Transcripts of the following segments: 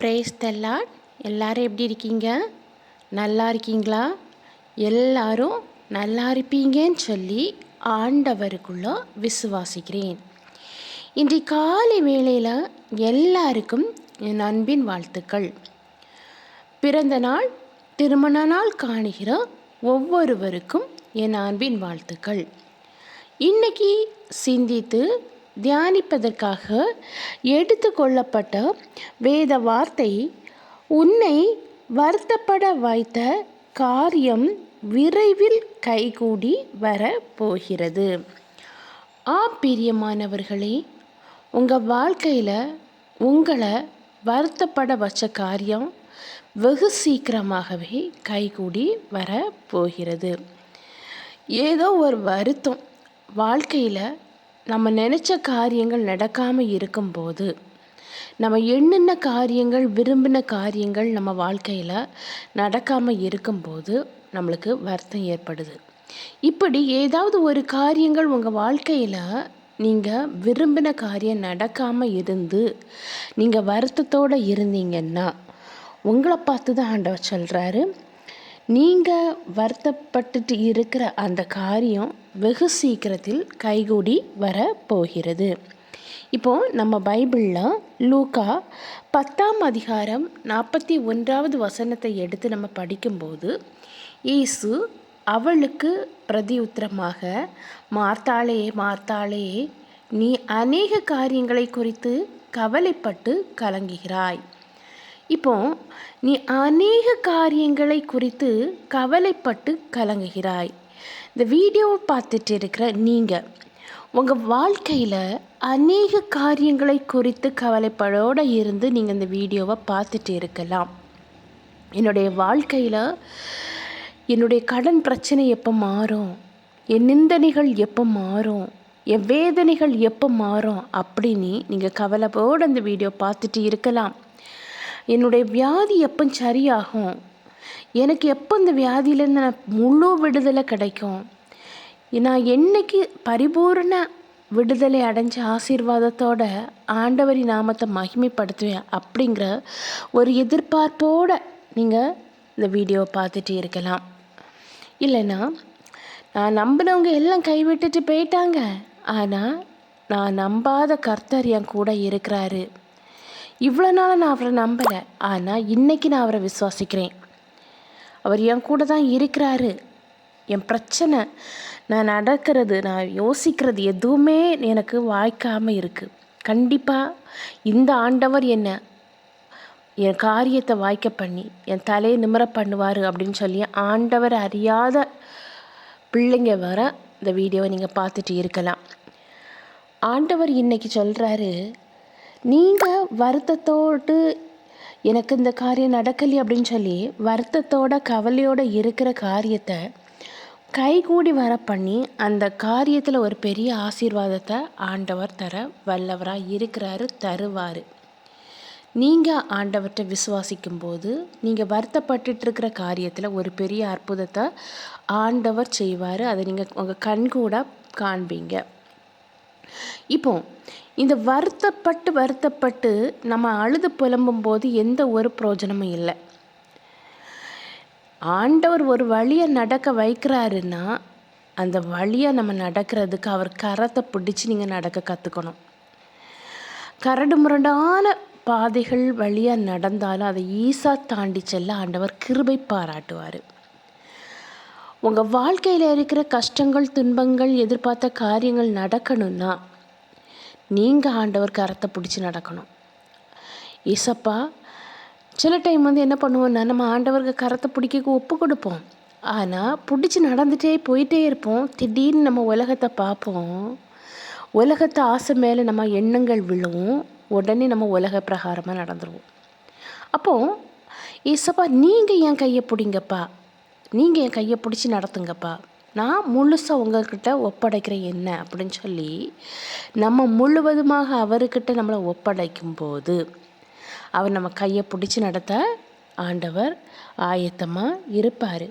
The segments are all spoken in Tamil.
பிரேஸ் தல்லாட் எல்லோரும் எப்படி இருக்கீங்க? நல்லா இருக்கீங்களா? எல்லாரும் நல்லா இருப்பீங்கன்னு சொல்லி ஆண்டவருக்குள்ள விசுவாசிக்கிறேன். இன்றைய காலை வேளையில் எல்லாருக்கும் என் அன்பின் வாழ்த்துக்கள். பிறந்த நாள் திருமண நாள் காணுகிற ஒவ்வொருவருக்கும் என் அன்பின் வாழ்த்துக்கள். இன்னைக்கு சிந்தித்து தியானிப்பதற்காக எடுத்துக்கொள்ளப்பட்ட வேத வார்த்தை உன்னை வருத்தப்பட வைத்த காரியம் விரைவில் கைகூடி வர போகிறது ஆ பிரியமானவர்களே உங்கள் வாழ்க்கையில் உங்களை வருத்தப்பட வச்ச காரியம் வெகு சீக்கிரமாகவே கைகூடி வர போகிறது ஏதோ ஒரு வருத்தம் வாழ்க்கையில் நம்ம நினச்ச காரியங்கள் நடக்காமல் இருக்கும்போது நம்ம எண்ணின காரியங்கள் விரும்பின காரியங்கள் நம்ம வாழ்க்கையில் நடக்காமல் இருக்கும்போது நம்மளுக்கு வருத்தம் ஏற்படுது. இப்படி ஏதாவது ஒரு காரியங்கள் உங்கள் வாழ்க்கையில் நீங்கள் விரும்பின காரியம் நடக்காமல் இருந்து நீங்கள் வருத்தத்தோடு இருந்தீங்கன்னா உங்களை பார்த்து தான் ஆண்டவர் சொல்கிறாரு நீங்கள் வருத்தப்பட்டுட்டு இருக்கிற அந்த காரியம் வெகு சீக்கிரத்தில் கைகூடி வர போகிறது இப்போது நம்ம பைபிளில் லூக்கா பத்தாம் அதிகாரம் நாற்பத்தி ஒன்றாவது வசனத்தை எடுத்து நம்ம படிக்கும்போது இயேசு அவளுக்கு பிரதி உத்தரமாக மார்த்தாளே மார்த்தாளே நீ அநேக காரியங்களை குறித்து கவலைப்பட்டு கலங்குகிறாய். இப்போ நீ அநேக காரியங்களை குறித்து கவலைப்பட்டு கலங்குகிறாய். இந்த வீடியோவை பார்த்துட்டு இருக்கிற நீங்கள் உங்கள் வாழ்க்கையில் அநேக காரியங்களை குறித்து கவலைப்படோடு இருந்து நீங்கள் இந்த வீடியோவை பார்த்துட்டு இருக்கலாம். என்னுடைய வாழ்க்கையில் என்னுடைய கடன் பிரச்சனை எப்போ மாறும்? என் நிந்தனைகள் எப்போ மாறும்? என் வேதனைகள் எப்போ மாறும்? அப்படின்னு நீங்கள் கவலைப்போடு அந்த வீடியோ பார்த்துட்டு இருக்கலாம். என்னுடைய வியாதி எப்போ சரியாகும்? எனக்கு எப்போ இந்த வியாதியிலேருந்து நான் முழு விடுதலை கிடைக்கும்? நான் என்னைக்கு பரிபூர்ண விடுதலை அடைஞ்ச ஆசீர்வாதத்தோட ஆண்டவரி நாமத்தை மகிமைப்படுத்துவேன் அப்படிங்கிற ஒரு எதிர்பார்ப்போடு நீங்கள் இந்த வீடியோவை பார்த்துட்டு இருக்கலாம். இல்லைன்னா நான் நம்பினவங்க எல்லாம் கைவிட்டுட்டு போயிட்டாங்க. ஆனால் நான் நம்பாத கர்த்தர் என் கூட இருக்கிறாரு. இவ்வளோ நாளாக நான் அவரை நம்பலை. ஆனால் இன்றைக்கி நான் அவரை விசுவாசிக்கிறேன். அவர் என் கூட தான் இருக்கிறாரு. என் பிரச்சனை நான் நடக்கிறது நான் யோசிக்கிறது எதுவுமே எனக்கு வாய்க்காமல் இருக்குது கண்டிப்பாக இந்த ஆண்டவர் என்ன என் காரியத்தை வாய்க்க பண்ணி என் தலையை நிமிர பண்ணுவார் அப்படின்னு சொல்லி ஆண்டவர் அறியாத பிள்ளைங்க வர இந்த வீடியோவை நீங்கள் பார்த்துட்டு இருக்கலாம். ஆண்டவர் இன்றைக்கி சொல்கிறாரு நீங்கள் வருத்தத்தோடு எனக்கு இந்த காரியம் நடக்கலை அப்படின்னு சொல்லி வருத்தத்தோட கவலையோடு இருக்கிற காரியத்தை கைகூடி வர பண்ணி அந்த காரியத்தில் ஒரு பெரிய ஆசீர்வாதத்தை ஆண்டவர் தர வல்லவராக இருக்கிறாரு தருவார். நீங்கள் ஆண்டவர்கிட்ட விசுவாசிக்கும் போது நீங்கள் வருத்தப்பட்டுருக்கிற காரியத்தில் ஒரு பெரிய அற்புதத்தை ஆண்டவர் செய்வார். அதை நீங்கள் உங்கள் கண்கூட காண்பீங்க. இப்போ இந்த வருத்தப்பட்டு வருத்தப்பட்டு நம்ம அழுது புலம்பும் போது எந்த ஒரு பிரயோஜனமும் இல்லை. ஆண்டவர் ஒரு வழியை நடக்க வைக்கிறாருன்னா அந்த வழியை நம்ம நடக்கிறதுக்கு அவர் கரத்தை பிடிச்சி நீங்கள் நடக்க கற்றுக்கணும் கரடு முரண்டான பாதைகள் வழியாக நடந்தாலும் அதை ஈஸாக தாண்டி செல்ல ஆண்டவர் கிருபை பாராட்டுவார். உங்கள் வாழ்க்கையில் இருக்கிற கஷ்டங்கள் துன்பங்கள் எதிர்பார்த்த காரியங்கள் நடக்கணும்னா நீங்கள் ஆண்டவர் கரத்தை பிடிச்சி நடக்கணும். இசப்பா சில டைம் வந்து என்ன பண்ணுவோம்னா நம்ம ஆண்டவருக்கு கரத்தை பிடிக்க ஒப்பு கொடுப்போம். ஆனால் பிடிச்சி நடந்துகிட்டே போயிட்டே இருப்போம். திடீர்னு நம்ம உலகத்தை பார்ப்போம். உலகத்தை ஆசை மேலே நம்ம எண்ணங்கள் விழுவும். உடனே நம்ம உலக பிரகாரமாக நடந்துருவோம். அப்போது ஏசப்பா நீங்கள் என் கையை பிடிங்கப்பா. நீங்கள் என் கையை பிடிச்சி நடத்துங்கப்பா. நான் முழுசாக உங்கள்கிட்ட ஒப்படைக்கிறேன் என்ன அப்படின்னு சொல்லி நம்ம முழுவதுமாக அவர்கிட்ட நம்மளை ஒப்படைக்கும் போது அவர் நம்ம கையை பிடிச்சி நடத்த ஆண்டவர் ஆயத்தமாக இருப்பார்.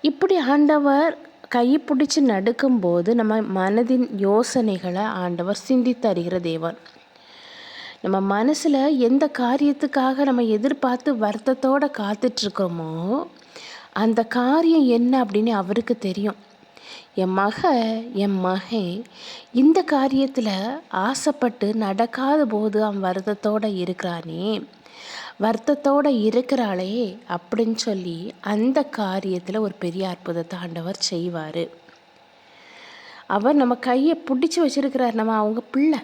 இப்படி ஆண்டவர் கையை பிடிச்சி நடக்கும்போது நம்ம மனதின் யோசனைகளை ஆண்டவர் சிந்தித்து அறிகிற தேவன். நம்ம மனசில் எந்த காரியத்துக்காக நம்ம எதிர்பார்த்து வருத்தத்தோடு காத்துட்ருக்கோமோ அந்த காரியம் என்ன அப்படின்னு அவருக்கு தெரியும். என் மக என் மகன் இந்த காரியத்தில் ஆசைப்பட்டு நடக்காத போது அவன் வருத்தத்தோடு இருக்கிறானே. வருத்தத்தோடு இருக்கிறாளே அப்படின்னு சொல்லி அந்த காரியத்தில் ஒரு பெரிய அற்புதத்தை ஆண்டவர் செய்வார். அவர் நம்ம கையை பிடிச்சி வச்சுருக்கிறார். நம்ம அவங்க பிள்ளை.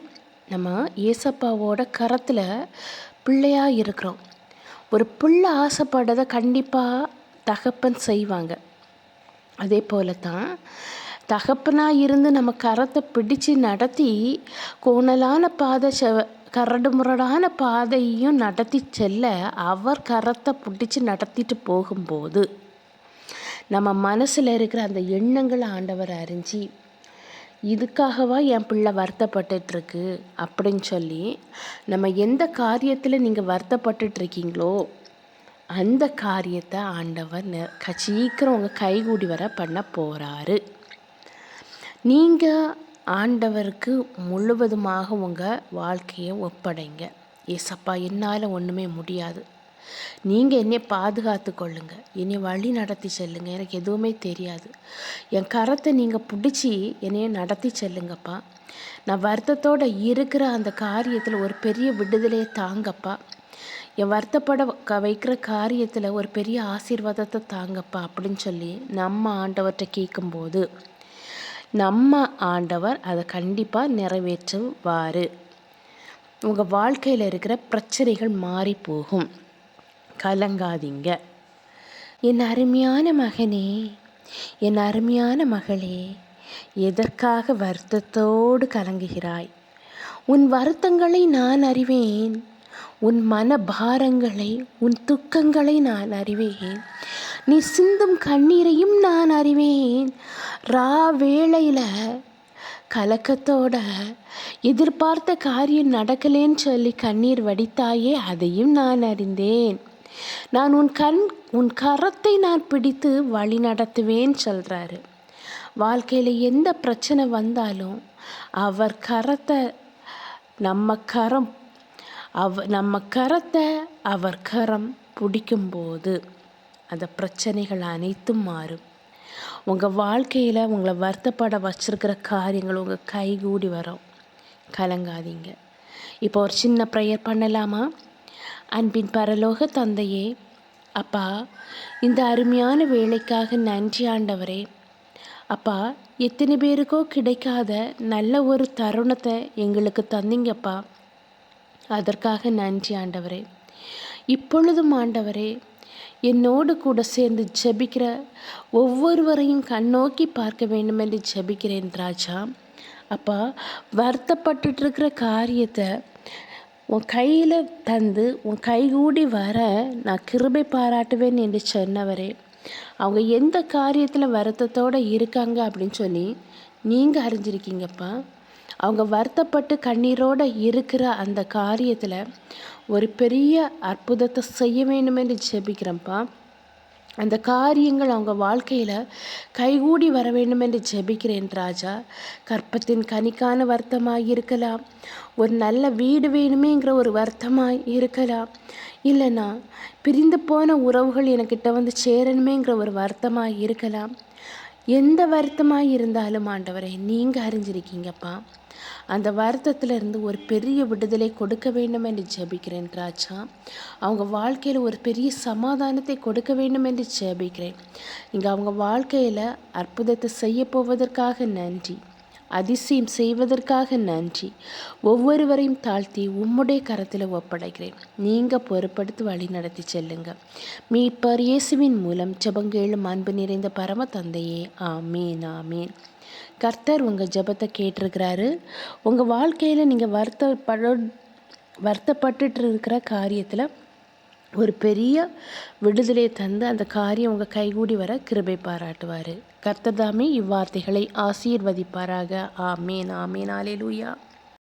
நம்ம ஏசப்பாவோட கரத்தில் பிள்ளையாக இருக்கிறோம். ஒரு பிள்ளை ஆசைப்படுறதை கண்டிப்பாக தகப்பன் செய்வாங்க. அதே போல தான் தகப்பனாக இருந்து நம்ம கரத்தை பிடிச்சு நடத்தி கோணலான பாதை செவ கரடு முரடான பாதையும் நடத்தி செல்ல அவர் கரத்தை பிடிச்சி நடத்திட்டு போகும்போது நம்ம மனசில் இருக்கிற அந்த எண்ணங்களை ஆண்டவர் அறிஞ்சு இதுக்காகவா என் பிள்ளை வருத்தப்பட்டுட்ருக்கு? அப்படின்னு சொல்லி நம்ம எந்த காரியத்தில் நீங்கள் வருத்தப்பட்டுட்ருக்கீங்களோ அந்த காரியத்தை ஆண்டவர் சீக்கிரம் உங்கள் கைகூடி வர பண்ண போகிறாரு நீங்கள் ஆண்டவருக்கு முழுவதுமாக உங்கள் வாழ்க்கையை ஒப்படைங்க. ஏசப்பா என்னால் ஒன்றுமே முடியாது. நீங்கள் என்னை பாதுகாத்து கொள்ளுங்க. என்னை வழி நடத்தி செல்லுங்க. எனக்கு எதுவுமே தெரியாது. என் கரத்தை நீங்கள் பிடிச்சி என்னையை நடத்தி செல்லுங்கப்பா. நான் வருத்தத்தோடு இருக்கிற அந்த காரியத்தில் ஒரு பெரிய விடுதலையை தாங்கப்பா. என் வருத்தப்பட க வைக்கிற காரியத்தில் ஒரு பெரிய ஆசீர்வாதத்தை தாங்கப்பா அப்படின்னு சொல்லி நம்ம ஆண்டவர்கிட்ட கேட்கும்போது நம்ம ஆண்டவர் அதை கண்டிப்பாக நிறைவேற்றுவார். உங்கள் வாழ்க்கையில் இருக்கிற பிரச்சனைகள் மாறி போகும். கலங்காதீங்க. என் அருமையான மகனே என் அருமையான மகளே எதற்காக வருத்தத்தோடு கலங்குகிறாய்? உன் வருத்தங்களை நான் அறிவேன். உன் மன பாரங்களை உன் துக்கங்களை நான் அறிவேன். நீ சிந்தும் கண்ணீரையும் நான் அறிவேன். ரா வேளையில் கலக்கத்தோட எதிர்பார்த்த காரியம் நடக்கலேன்னு சொல்லி கண்ணீர் வடித்தாயே அதையும் நான் அறிந்தேன். நான் உன் கண் உன் கரத்தை நான் பிடித்து வழி நடத்துவேன் சொல்கிறாரு வாழ்க்கையில் எந்த பிரச்சனை வந்தாலும் அவர் கரத்தை நம்ம கரம் அவ நம்ம கரத்தை அவர் கரம் பிடிக்கும்போது அந்த பிரச்சனைகள் அனைத்தும் மாறும். உங்கள் வாழ்க்கையில் உங்களை வருத்தப்பட வச்சுருக்கிற காரியங்கள் உங்கள் கைகூடி வரும். கலங்காதீங்க. இப்போ ஒரு சின்ன ப்ரேயர் பண்ணலாமா? அன்பின் பரலோக தந்தையே அப்பா இந்த அருமையான வேலைக்காக நன்றி ஆண்டவரே. அப்பா எத்தனை பேருக்கோ கிடைக்காத நல்ல ஒரு தருணத்தை எங்களுக்கு தந்தீங்கப்பா. அதற்காக நன்றி ஆண்டவரே. இப்பொழுதும் ஆண்டவரே என்னோடு கூட சேர்ந்து ஜெபிக்கிற ஒவ்வொருவரையும் கண்ணோக்கி பார்க்க வேண்டும் என்று ஜபிக்கிறேன் ராஜா. அப்பா வருத்தப்பட்டுருக்கிற காரியத்தை உன் கையில் தந்து உன் கைகூடி வர நான் கிருபை பாராட்டுவேன் என்று சொன்னவரே. அவங்க எந்த காரியத்தில் வருத்தத்தோடு இருக்காங்க அப்படின்னு சொல்லி நீங்கள் அறிஞ்சிருக்கீங்கப்பா. அவங்க வருத்தப்பட்டு கண்ணீரோடு இருக்கிற அந்த காரியத்தில் ஒரு பெரிய அற்புதத்தை செய்ய வேண்டும் என்று ஜெபிக்கிறேன்ப்பா. அந்த காரியங்கள் அவங்க வாழ்க்கையில் கைகூடி வர வேண்டும் என்று ஜெபிக்கிறேன் ராஜா. கற்பத்தின் கனிக்கான வருத்தமாக இருக்கலாம். ஒரு நல்ல வீடு வேணுமேங்கிற ஒரு வருத்தமாக இருக்கலாம். இல்லைனா பிரிந்து போன உறவுகள் எனக்கிட்ட வந்து சேரணுமேங்கிற ஒரு வருத்தமாக இருக்கலாம். எந்த வருத்தமாக இருந்தாலும் ஆண்டவரை நீங்கள் அறிஞ்சிருக்கீங்கப்பா. அந்த வருத்தத்திலிருந்து ஒரு பெரிய விடுதலை கொடுக்க வேண்டும் என்று ஜெபிக்கிறேன் ராஜா. அவங்க வாழ்க்கையில் ஒரு பெரிய சமாதானத்தை கொடுக்க வேண்டும் என்று ஜெபிக்கிறேன். இங்கே அவங்க வாழ்க்கையில் அற்புதத்தை செய்ய போவதற்காக நன்றி. அதிசயம் செய்வதற்காக நன்றி. ஒவ்வொருவரையும் தாழ்த்தி உம்முடைய கரத்தில் ஒப்படைக்கிறேன். நீங்கள் பொறுப்படுத்தி வழி நடத்தி செல்லுங்க. மீட்பர் இயேசுவின் மூலம் ஜபங்கேளும் அன்பு நிறைந்த பரம தந்தையே ஆமீன் ஆமீன். கர்த்தர் உங்கள் ஜபத்தை கேட்டிருக்கிறாரு. உங்கள் வாழ்க்கையில் நீங்கள் வருத்தப்பட வருத்தப்பட்டுட்டு இருக்கிற காரியத்தில் ஒரு பெரிய விடுதலையை தந்து அந்த காரியம் உங்கள் கைகூடி வர கிருபை பாராட்டுவார். கர்த்ததாமே இவ்வார்த்தைகளை ஆசீர்வதிப்பாராக. ஆமேன் ஆமேன். ஆலேலூயா